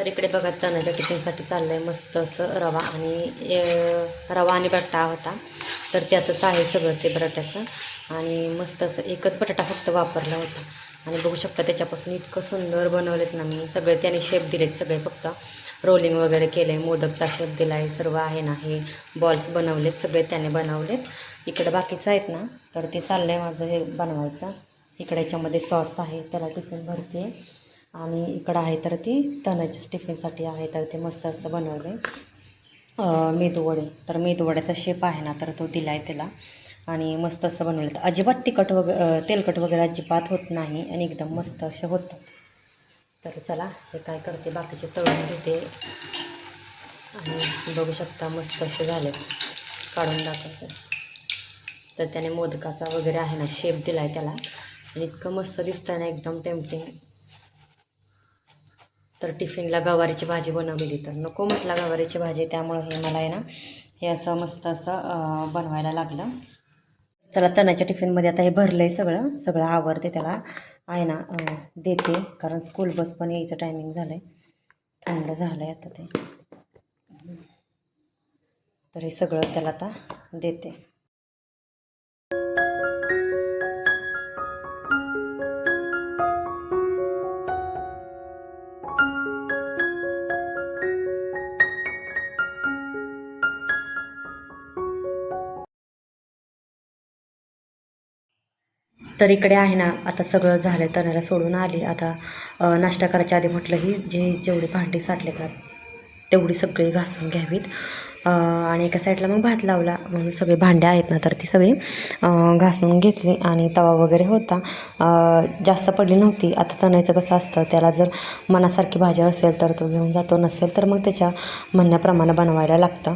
तर इकडे बघा चण्याच्या टिफिनसाठी चाललं आहे मस्त असं रवा आणि रवा आणि बटाटा होता. तर त्याचंच आहे सगळं ते बटाट्याचं. आणि मस्त असं एकच बटाटा फक्त वापरला होता. आणि बघू शकता त्याच्यापासून इतकं सुंदर बनवलेत ना मी. सगळे त्याने शेप दिलेत सगळे फक्त. रोलिंग वगैरे केलं आहे मोदकचा शेप दिला आहे सर्व आहे ना हे बॉल्स बनवलेत सगळे त्याने बनवलेत. इकडं बाकीचं आहेत ना तर ते चाललं आहे माझं हे बनवायचं. इकडे याच्यामध्ये सॉस आहे त्याला टिफिन भरते आणि इकडं आहे तर ती तणाच्याच टिफिनसाठी आहे तर ते मस्त असं बनवलं आहे मेदूवडे. तर मेदूवड्याचा शेप आहे ना तर तो दिला आहे त्याला. आणि मस्त असं बनवलं तर अजिबात तिखट वगैरे तेलकट वगैरे अजिबात होत नाही आणि एकदम मस्त असे होतात. तर चला हे काय करते बाकीचे तळून घेते. आणि बघू शकता मस्त असे झाले काढून दाखवते. तर त्याने मोदकाचा वगैरे आहे ना शेप दिला आहे त्याला. आणि इतकं मस्त दिसतं ना एकदम टेम्पटिंग तर टिफिनला गवारीची भाजी बनवलेली. तर नको म्हटलं गवारीची भाजी त्यामुळं हे मला आहे ना हे असं मस्त असं बनवायला लागलं. चला तणाच्या टिफिनमध्ये आता हे भरलं आहे सगळं. सगळं आवरते त्याला. आहे ना देते कारण स्कूल बस पण यायचं टायमिंग झालं आहे थंड झालं आहे आता ते. तर हे सगळं त्याला आता देते. तर इकडे आहे ना आता सगळं झालं तणाला सोडून आली. आता नाश्ता करायच्या आधी म्हटलं ही जे जेवढी भांडी साठले का तेवढी सगळी घासून घ्यावीत. आणि एका साईडला मग भात लावला. म्हणून सगळे भांडे आहेत ना तर ती सगळी घासून घेतली. आणि तवा वगैरे होता. जास्त पडली नव्हती. आता तणायचं कसं असतं त्याला जर मनासारखी भाजी असेल तर तो घेऊन जातो नसेल तर मग त्याच्या म्हणण्याप्रमाणे बनवायला लागतं.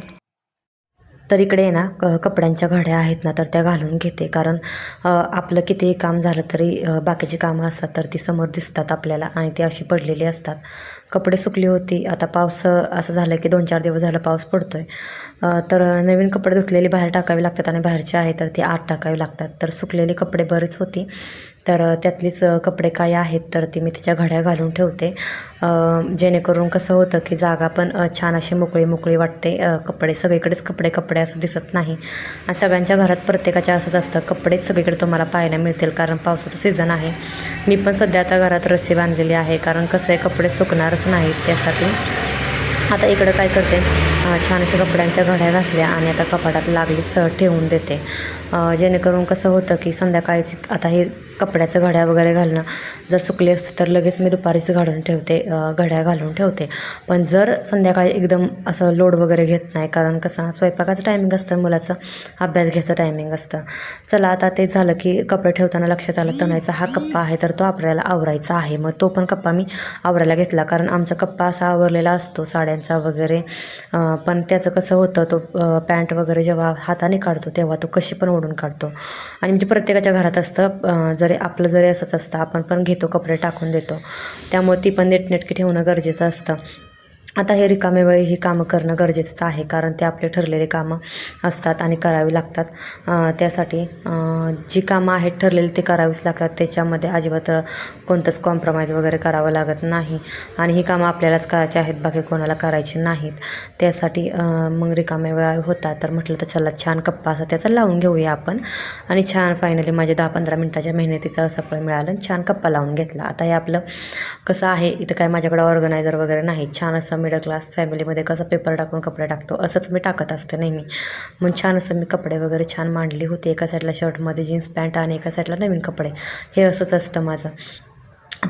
तर इकडे आहे ना क- कपड्यांच्या घड्या आहेत ना तर त्या घालून घेते. कारण आपलं कितीही काम झालं तरी बाकीची कामं असतात तर ती समोर दिसतात आपल्याला आणि ती अशी पडलेली असतात. कपडे सुकली होती. आता पाऊस असं झालं की दोन चार दिवस झालं पाऊस पडतो आहे तर नवीन कपडे धुतलेली बाहेर टाकावी लागतात आणि बाहेरचे आहे तर ती आत टाकावी लागतात. तर सुकलेले कपडे बरेच होती. तर त्यातलीच कपडे काय आहेत तर ती मी तिच्या घड्या घालून ठेवते. जेणेकरून कसं होतं की जागा पण छान अशी मोकळी मोकळी वाटते. कपडे सगळीकडेच कपडे कपडे असं दिसत नाही. आणि सगळ्यांच्या घरात प्रत्येकाच्या असंच असतं कपडेच सगळीकडे तुम्हाला पाहायला मिळतील कारण पावसाचं सीझन आहे. मी पण सध्या आता घरात रस्सी बांधलेली आहे कारण कसं आहे कपडे सुकणारच नाहीत त्यासाठी. आता इकडं काय करते? छान अशा कपड्यांच्या घड्या घातल्या आणि आता कपाटात लागली सह ठेवून देते. जेणेकरून कसं होतं की संध्याकाळीच आता हे कपड्याचं घड्या वगैरे घालणं जर सुकली असते तर लगेच मी दुपारीच घालून ठेवते घड्या घालून ठेवते. पण जर संध्याकाळी एकदम असं लोड वगैरे घेत नाही कारण कसं स्वयंपाकाचं टायमिंग असतं मुलाचं अभ्यास घ्यायचं टायमिंग असतं. चला आता ते झालं की कपडे ठेवताना लक्षात आलं तणायचा हा कप्पा आहे तर तो आपल्याला आवरायचा आहे. मग तो पण कप्पा मी आवरायला घेतला कारण आमचा कप्पा असा आवरलेला असतो साड्यांचा वगैरे पण त्याचं कसं होतं तो पॅन्ट वगैरे जेव्हा हाताने काढतो तेव्हा तो कशी पण ओढून काढतो. आणि म्हणजे प्रत्येकाच्या घरात असतं जरी आपलं जरी असंच असतं आपण पण घेतो कपडे टाकून देतो. त्यामुळे ती पण नीटनेटकी ठेवणं गरजेचं असतं. आता हे रिकामे वेळी ही कामं करणं गरजेचं आहे कारण ते आपले ठरलेले कामं असतात आणि करावी लागतात. त्यासाठी जी कामं आहेत ठरलेली ती करावीच लागतात. त्याच्यामध्ये अजिबात कोणतंच कॉम्प्रोमाइज वगैरे करावं लागत नाही. आणि ही कामं आपल्यालाच करायची आहेत बाकी कोणाला करायची नाहीत. त्यासाठी मग रिकामे वेळा होता तर म्हटलं तर चला छान कप्पा असा त्याचा लावून घेऊया आपण. आणि छान फायनली माझ्या दहा पंधरा मिनटाच्या मेहनतीचं असं मिळालं आणि छान कप्पा लावून घेतला. आता हे आपलं कसं आहे इथं काय माझ्याकडे ऑर्गनायझर वगैरे नाही. छान असं मिडल क्लास फॅमिलीमध्ये कसा पेपर टाकून कपडे टाकतो असंच मी टाकत असते नेहमी. मग छान असं मी कपडे वगैरे छान मांडली होती एका साईडला शर्टमध्ये जीन्स पॅन्ट आणि एका साईडला नवीन कपडे. हे असंच असतं माझं.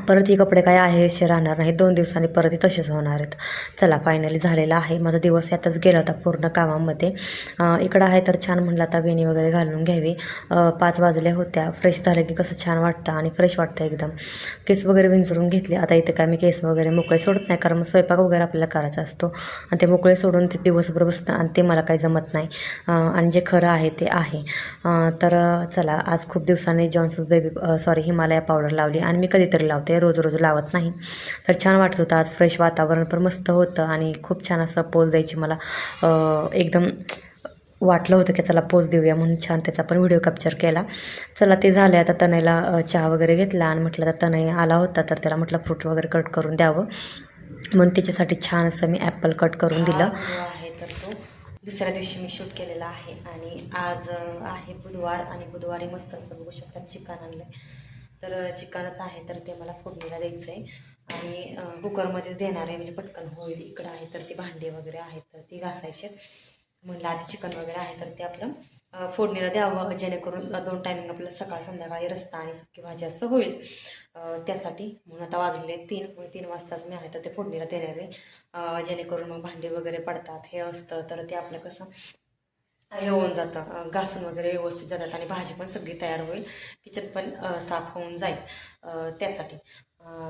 परत हे कपडे काय आहे असे राहणार नाही. दोन दिवसांनी परत हे तसेच होणार आहेत. चला फायनली झालेला आहे. माझा दिवस यातच गेला होता पूर्ण कामामध्ये. इकडं आहे तर छान म्हणलं आता वेणी वगैरे घालून घ्यावी. पाच वाजल्या होत्या. फ्रेश झालं की कसं छान वाटतं आणि फ्रेश वाटतं एकदम. केस वगैरे विंचरून घेतले. आता इथे काय मी केस वगैरे मोकळे सोडत नाही कारण मग स्वयंपाक वगैरे आपल्याला करायचा असतो. आणि ते मोकळे सोडून ते दिवसभर बसतं आणि ते मला काही जमत नाही. आणि जे खरं आहे ते आहे. तर चला आज खूप दिवसांनी Johnson's baby sorry Himalaya powder लावली आणि मी कधीतरी लावते रोज रोज लावत नाही. तर छान वाटत होतं. आज फ्रेश वातावरण पण मस्त होतं आणि खूप छान असं पोज द्यायची मला एकदम वाटलं होतं की चला पोज देऊया म्हणून छान त्याचा पण व्हिडिओ कॅप्चर केला. चला ते झालं आता तनयला चहा वगैरे घेतला आणि म्हटलं तर तनय आला होता तर त्याला म्हटलं फ्रूट वगैरे कट करून द्यावं. म्हणून त्याच्यासाठी छान असं मी ॲपल कट करून दिलं. आहे तर तो. दुसऱ्या दिवशी मी शूट केलेला आहे आणि आज आहे बुधवार आणि बुधवारी मस्त असं बघू शकता चिकन आणलं तर चिकनच आहे तर ते मला फोडणीला द्यायचं आहे आणि कुकरमध्येच देणार आहे म्हणजे पटकन होईल इकडं आहे तर ती भांडी वगैरे आहेत तर ती घासायची. म्हणलं आधी चिकन वगैरे आहे तर ते आपलं फोडणीला द्यावं जेणेकरून दोन टायमिंग आपलं सकाळ संध्याकाळी रस्ता आणि सुकी भाजी असं होईल. त्यासाठी म्हणून आता वाजलेले तीन म्हणजे तीन वाजताच मी आहे तर ते फोडणीला देणार आहे. जेणेकरून मग भांडी वगैरे पडतात हे असतं तर ते आपलं कसं हे होऊन जातं घासून वगैरे व्यवस्थित जातात आणि भाजी पण सगळी तयार होईल. किचन पण साफ होऊन जाईल त्यासाठी.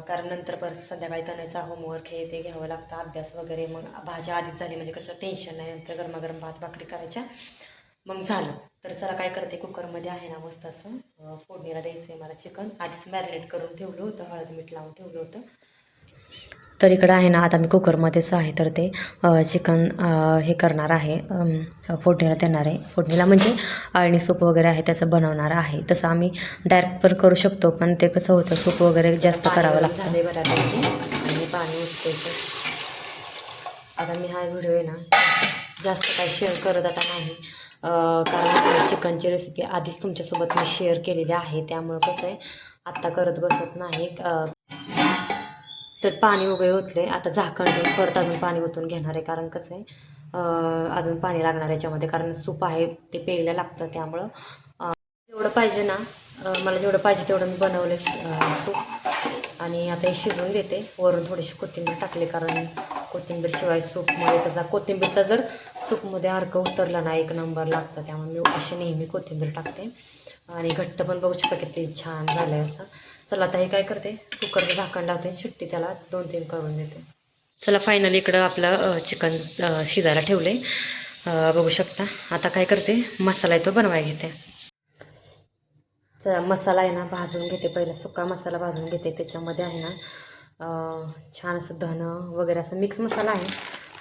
कारण नंतर परत संध्याकाळी तणायचा होमवर्क हे ते घ्यावं लागतं अभ्यास वगैरे. मग भाज्या आधीच झाली म्हणजे कसं टेन्शन नाही नंतर गरमागरम भात भाकरी करायच्या. मग झालं. तर चला काय करते कुकरमध्ये आहे ना मस्त असं फोडणीला द्यायचं आहे मला चिकन. आधीच मॅरिनेट करून ठेवलं होतं हळद मीठ लावून ठेवलं होतं. तर इकडं आहे ना आता मी कुकरमध्येच आहे तर ते चिकन हे करणार आहे फोडणीला देणार आहे. फोडणीला म्हणजे अळणी सूप वगैरे आहे त्याचं बनवणार आहे. तसं आम्ही डायरेक्ट पण करू शकतो पण ते कसं होतं सूप वगैरे जास्त करावं लागतं. आणि पाणी उठते आता मी हा व्हिडिओ आहे ना जास्त काही शेअर करत आता नाही. कारण चिकनची रेसिपी आधीच तुमच्यासोबत मी शेअर केलेली आहे त्यामुळं कसं आहे आत्ता करत बसत नाही. तर पाणी वगैरे ओतले. आता झाकण देऊन परत अजून पाणी ओतून घेणार आहे. कारण कसं आहे अजून पाणी लागणार याच्यामध्ये. कारण सूप आहे ते प्यायला लागतं त्यामुळं. जेवढं पाहिजे ना मला जेवढं पाहिजे तेवढं मी बनवले सूप. आणि आता हे शिजवून देते. वरून थोडीशी कोथिंबीर टाकली. कारण कोथिंबीर शिवाय सूपमध्ये त्याचा कोथिंबीरचा जर सूपमध्ये अर्क उतरला ना एक नंबर लागतं. त्यामुळे मी अशी नेहमी कोथिंबीर टाकते. आणि घट्ट पण बघू शकता किती छान झालं आहे असं. चला आता हे काय करते? कुकरचं झाकण लावते शिट्टी त्याला दोन तीन करून देते. चला फायनली इकडं आपलं चिकन शिजायला ठेवलं. आहे बघू शकता. आता काय करते? मसाला आहे तो बनवायला घेते. चला मसाला आहे ना भाजून घेते पहिला. सुका मसाला भाजून घेते. त्याच्यामध्ये आहे ना छान असं धनं वगैरे असं मिक्स मसाला आहे.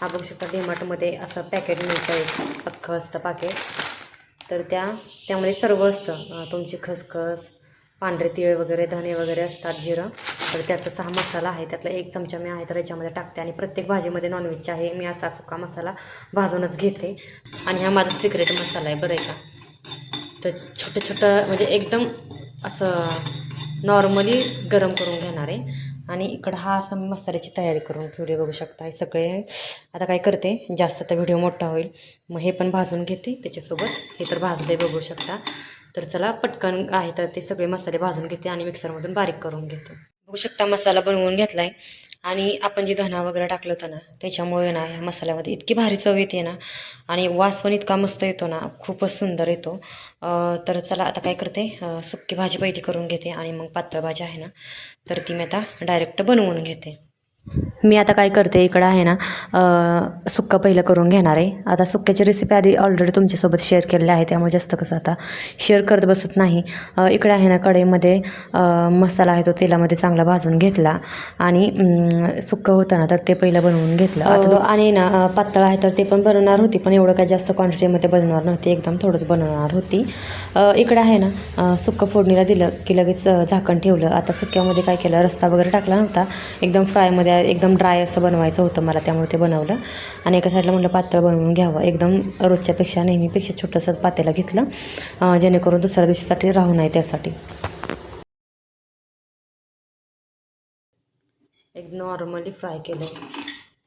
हा बघू शकता डीमार्टमध्ये असं पॅकेट मिळतं एक अख्खं असतं पाकेट तर त्या त्यामध्ये सर्व असतं. तुमची खसखस पांढरे तिळ वगैरे धने वगैरे असतात जिरं. तर त्याचाच हा मसाला आहे. त्यातला एक चमचा मी आहे तर याच्यामध्ये टाकते. आणि प्रत्येक भाजीमध्ये नॉनव्हेजचा आहे. मी असा सुका मसाला भाजूनच घेते. आणि हा माझा सिक्रेट मसाला आहे बरं आहे का? तर छोटं छोटं म्हणजे एकदम असं नॉर्मली गरम करून घेणार आहे. आणि इकडं हा असं मी मसाल्याची तयारी करून ठेवली बघू शकता. हे सगळे आता काय करते? जास्त आता व्हिडिओ मोठा होईल. मग हे पण भाजून घेते. त्याच्यासोबत हे तर भाजले बघू शकता. तर चला पटकन आहे तर ते सगळे मसाले भाजून घेते आणि मिक्सरमधून बारीक करून घेते. बघू शकता मसाला बनवून घेतला आहे आणि आपण जे धना वगैरे टाकलं होतं ना त्याच्यामुळे ना ह्या मसाल्यामध्ये इतकी भारी चव येते ना. आणि वास पण इतका मस्त येतो ना खूपच सुंदर येतो. तर चला आता काय करते सुक्की भाजी पहिली करून घेते आणि मग पातळ भाजी आहे ना तर ती मी आता डायरेक्ट बनवून घेते. मी आता काय करते इकडं आहे ना सुक्का पहिलं करून घेणार आहे. आता सुक्याची रेसिपी आधी ऑलरेडी तुमच्यासोबत शेअर केलेली आहे त्यामुळे जास्त कसं आता शेअर करत बसत नाही. इकडे आहे ना कढईमध्ये मसाला आहे तो तेलामध्ये चांगला भाजून घेतला आणि सुक्कं होतं ना तर ते पहिलं बनवून घेतलं. आता तो- आणि ना पातळ आहे तर ते पण बनवणार होती पण एवढं काय जास्त क्वांटिटीमध्ये बनवणार नव्हती एकदम थोडंच बनवणार होती. इकडं आहे ना सुक्कं फोडणीला दिलं की लगेच झाकण ठेवलं. आता सुक्यामध्ये काय केलं रस्ता वगैरे टाकला नव्हता एकदम फ्रायमध्ये एकदम ड्राय असं बनवायचं होतं मला त्यामुळे ते बनवलं. आणि एका साईडला म्हटलं पातळ बनवून घ्यावं. एकदम रोजच्यापेक्षा नेहमीपेक्षा छोटंसंच पातेला घेतलं जेणेकरून दुसऱ्या दिवशीसाठी राहू नये त्यासाठी. एक नॉर्मली फ्राय केलं.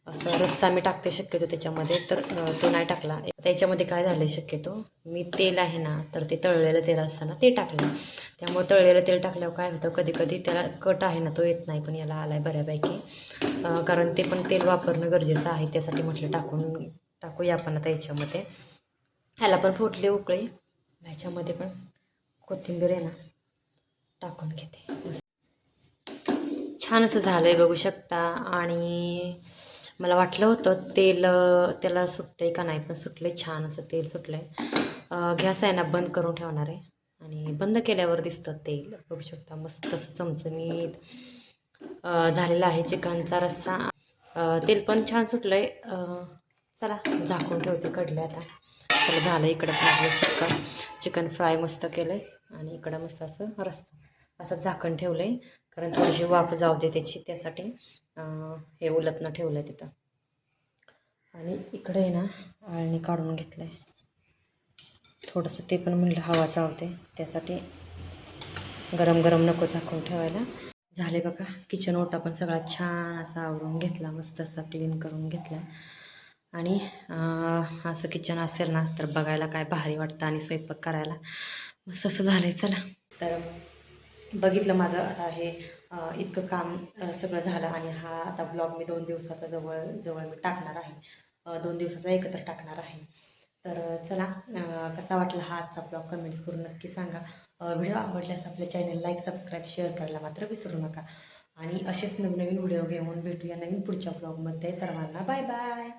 असं रस्ता मी टाकते शक्यतो त्याच्यामध्ये. तर तो नाही टाकला. त्याच्यामध्ये काय झालं आहे शक्यतो मी तेल आहे ना तर ते तळलेलं तेल असताना ते टाकलं. त्यामुळे तळलेलं तेल टाकल्यावर काय होतं कधी कधी त्याला कट आहे ना तो येत नाही पण याला आला आहे बऱ्यापैकी कारण ते पण तेल वापरणं गरजेचं आहे त्यासाठी म्हटलं टाकून टाकूया आपण आता याच्यामध्ये. ह्याला पण फुटली उकळी. ह्याच्यामध्ये पण कोथिंबीर आहे ना टाकून घेते. छान असं झालं आहे बघू शकता. आणि मला वाटलं होतं तेल त्याला सुटतं आहे का नाही पण सुटलं छान असं तेल सुटलं आहे गॅस आहे ना बंद करून ठेवणार आहे. आणि बंद केल्यावर दिसतं तेल. बघू शकता मस्त तसं चमचमीत झालेलं झालेला आहे चिकनचा रस्सा. तेल पण छान सुटलं आहे चला झाकून ठेवते कडलं आता. चला झालं इकडं चिकन. चिकन फ्राय मस्त केलं आहे आणि इकडं मस्त असं रस्सा असं झाकण ठेवलं आहे कारण थोडीशी वाफ जाऊ दे त्याची त्यासाठी. हे उलटनं ठेवलं आहे तिथं. आणि इकडे आहे ना आळणी काढून घेतलं आहे थोडंसं ते पण म्हणलं हवा चावते. त्यासाठी गरम गरम नको झाकून ठेवायला. झाले बघा किचन ओटा पण सगळा छान असा आवरून घेतला मस्त असा क्लीन करून घेतला. आणि असं किचन असेल ना तर बघायला काय भारी वाटतं आणि स्वयंपाक करायला. मस्त असं झालं आहे चला. तर बघितलं माझं. आता हे इतकं काम सगळं झालं आणि हा आता ब्लॉग मी दोन दिवसाचा जवळ जवळ मी टाकणार आहे. दोन दिवसाचा एकत्र टाकणार आहे. तर चला कसा वाटला हा आजचा ब्लॉग कमेंट्स करून नक्की सांगा. व्हिडिओ आवडल्यास आपल्या चॅनल लाईक सबस्क्राईब शेअर करायला मात्र विसरू नका. आणि असेच नवनवीन व्हिडिओ घेऊन भेटूया नवीन पुढच्या ब्लॉगमध्ये. तर मला बाय बाय.